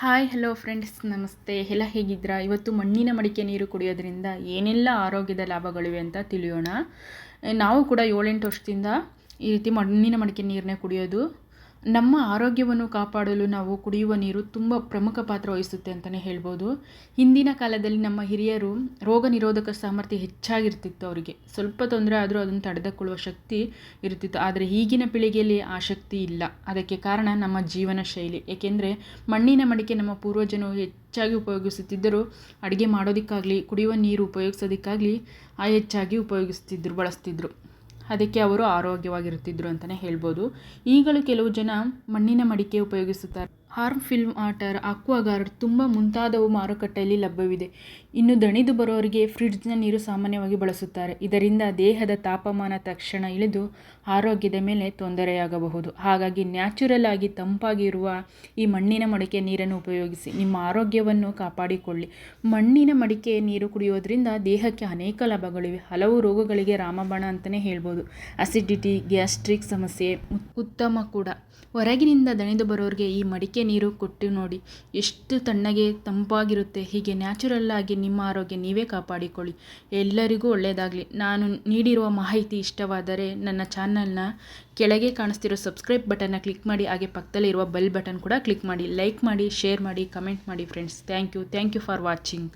Hi hello friends ನಮಸ್ತೆ. ಎಲ್ಲ ಹೇಗಿದ್ದೀರಾ? ಇವತ್ತು ಮಣ್ಣಿನ ಮಡಿಕೆ ನೀರು ಕುಡಿಯೋದ್ರಿಂದ ಏನೆಲ್ಲ ಆರೋಗ್ಯದ ಲಾಭಗಳಿವೆ ಅಂತ ತಿಳಿಯೋಣ. ನಾವು ಕೂಡ ಏಳೆಂಟು ವರ್ಷದಿಂದ ಈ ರೀತಿ ಮಣ್ಣಿನ ಮಡಿಕೆ ನೀರನ್ನೇ ಕುಡಿಯೋದು ನಮ್ಮ ಆರೋಗ್ಯವನ್ನು ಕಾಪಾಡಲು ನಾವು ಕುಡಿಯುವ ನೀರು ತುಂಬ ಪ್ರಮುಖ ಪಾತ್ರ ವಹಿಸುತ್ತೆ ಅಂತಲೇ ಹೇಳ್ಬೋದು. ಹಿಂದಿನ ಕಾಲದಲ್ಲಿ ನಮ್ಮ ಹಿರಿಯರು ರೋಗ ನಿರೋಧಕ ಸಾಮರ್ಥ್ಯ ಹೆಚ್ಚಾಗಿರ್ತಿತ್ತು ಅವರಿಗೆ. ಸ್ವಲ್ಪ ತೊಂದರೆ ಆದರೂ ಅದನ್ನು ತಡೆದುಕೊಳ್ಳುವ ಶಕ್ತಿ ಇರ್ತಿತ್ತು ಆದರೆ ಈಗಿನ ಪೀಳಿಗೆಯಲ್ಲಿ ಆ ಶಕ್ತಿ ಇಲ್ಲ. ಅದಕ್ಕೆ ಕಾರಣ ನಮ್ಮ ಜೀವನ ಶೈಲಿ. ಏಕೆಂದರೆ ಮಣ್ಣಿನ ಮಡಿಕೆ ನಮ್ಮ ಪೂರ್ವಜನು ಹೆಚ್ಚಾಗಿ ಉಪಯೋಗಿಸುತ್ತಿದ್ದರು ಅಡುಗೆ ಮಾಡೋದಕ್ಕಾಗಲಿ, ಕುಡಿಯುವ ನೀರು ಉಪಯೋಗಿಸೋದಕ್ಕಾಗಲಿ ಆ ಹೆಚ್ಚಾಗಿ ಉಪಯೋಗಿಸ್ತಿದ್ರು, ಬಳಸ್ತಿದ್ರು. ಅದಕ್ಕೆ ಅವರು ಆರೋಗ್ಯವಾಗಿರುತ್ತಿದ್ದರು ಅಂತಲೇ ಹೇಳ್ಬೋದು. ಈಗಲೂ ಕೆಲವು ಜನ ಮಣ್ಣಿನ ಮಡಿಕೆ ಉಪಯೋಗಿಸುತ್ತಾರೆ. ಹಾರ್ಮ್ ಫಿಲ್ಮ್ ಆಟರ್ ಅಕ್ವಾಗಾರ್ಡ್ ತುಂಬ ಮುಂತಾದವು ಮಾರುಕಟ್ಟೆಯಲ್ಲಿ ಲಭ್ಯವಿದೆ. ಇನ್ನು ದಣಿದು ಬರೋರಿಗೆ ಫ್ರಿಡ್ಜ್ನ ನೀರು ಸಾಮಾನ್ಯವಾಗಿ ಬಳಸುತ್ತಾರೆ. ಇದರಿಂದ ದೇಹದ ತಾಪಮಾನ ತಕ್ಷಣ ಇಳಿದು ಆರೋಗ್ಯದ ಮೇಲೆ ತೊಂದರೆಯಾಗಬಹುದು. ಹಾಗಾಗಿ ನ್ಯಾಚುರಲ್ ಆಗಿ ತಂಪಾಗಿರುವ ಈ ಮಣ್ಣಿನ ಮಡಿಕೆ ನೀರನ್ನು ಉಪಯೋಗಿಸಿ ನಿಮ್ಮ ಆರೋಗ್ಯವನ್ನು ಕಾಪಾಡಿಕೊಳ್ಳಿ. ಮಣ್ಣಿನ ಮಡಿಕೆ ನೀರು ಕುಡಿಯೋದ್ರಿಂದ ದೇಹಕ್ಕೆ ಅನೇಕ ಲಾಭಗಳಿವೆ. ಹಲವು ರೋಗಗಳಿಗೆ ರಾಮಬಾಣ ಅಂತಲೇ ಹೇಳ್ಬೋದು. ಅಸಿಡಿಟಿ, ಗ್ಯಾಸ್ಟ್ರಿಕ್ ಸಮಸ್ಯೆ ಉತ್ತಮ ಕೂಡ. ಹೊರಗಿನಿಂದ ದಣಿದು ಬರೋರಿಗೆ ಈ ಮಡಿಕೆ ನೀರು ಕೊಟ್ಟು ನೋಡಿ. ಎಷ್ಟು ತಣ್ಣಗೆ ತಂಪಾಗಿರುತ್ತೆ. ಹೀಗೆ ನ್ಯಾಚುರಲ್ ಆಗಿ ನಿಮ್ಮ ಆರೋಗ್ಯ ನೀವೇ ಕಾಪಾಡಿಕೊಳ್ಳಿ. ಎಲ್ಲರಿಗೂ ಒಳ್ಳೆಯದಾಗಲಿ ನಾನು ನೀಡಿರುವ ಮಾಹಿತಿ ಇಷ್ಟವಾದರೆ ನನ್ನ ಚಾನಲ್ನ ಕೆಳಗೆ ಕಾಣಿಸ್ತಿರೋ ಸಬ್ಸ್ಕ್ರೈಬ್ ಬಟನ್ನ ಕ್ಲಿಕ್ ಮಾಡಿ, ಹಾಗೆ ಪಕ್ಕದಲ್ಲಿರುವ ಬೆಲ್ ಬಟನ್ ಕೂಡ ಕ್ಲಿಕ್ ಮಾಡಿ. ಲೈಕ್ ಮಾಡಿ ಶೇರ್ ಮಾಡಿ ಕಮೆಂಟ್ ಮಾಡಿ friends thank you thank you for watching